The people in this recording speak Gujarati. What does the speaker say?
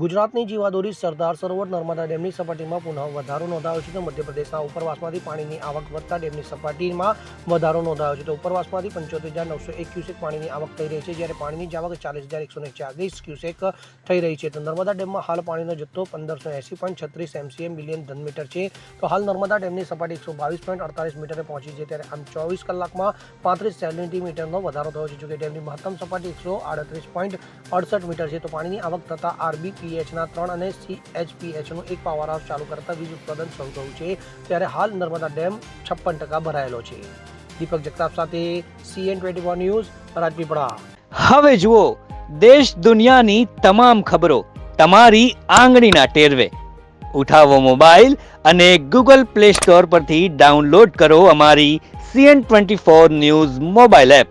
ગુજરાતની જીવાદોરી સરદાર સરોવર નર્મદા ડેમની સપાટીમાં પુનઃ વધારો નોંધાયો છે તો મધ્યપ્રદેશના ઉપરવાસમાંથી પાણીની આવક વધતા ડેમની સપાટીમાં વધારો નોંધાયો છે તો ઉપરવાસમાંથી પંચોતેર હજાર નવસો એક ક્યુસેક પાણીની આવક થઈ રહી છે જ્યારે પાણીની આવક ચાલીસ હજાર એકસો ચાલીસ ક્યુસેક થઈ રહી છે તો નર્મદા ડેમમાં હાલ પાણીનો જથ્થો પંદરસો એંસી પોઈન્ટ છત્રીસ એમસીએમ મિલિયન ઘન મીટર છે તો હાલ નર્મદા ડેમની સપાટી એકસો બાવીસ પોઈન્ટ અડતાલીસ મીટરે પહોંચી છે ત્યારે આમ ચોવીસ કલાકમાં પાંત્રીસ સેન્ટીમીટરનો વધારો થયો છે જોકે ડેમની મહત્તમ સપાટી એકસો આડત્રીસ પોઈન્ટ અડસઠ મીટર છે તો પાણીની આવક થતાં આરબીપીએચના ત્રણ અને સીએચપીએચનું એક પાવર હાઉસ ચાલુ કરતા વીજ ઉત્પાદન શરૂ થયું છે. ત્યારે હાલ નર્મદા ડેમ છપ્પન ટકા ભરાયેલો છે. દીપક જગતાપ સાથે CN twenty four news, Rajpipla. હવે જુઓ, દેશ દુનિયાની તમામ ખબરો તમારી આંગળીના ટેરવે. ઉઠાવો મોબાઈલ અને ગૂગલ પ્લે સ્ટોર પરથી ડાઉનલોડ કરો અમારી CN twenty four news mobile app.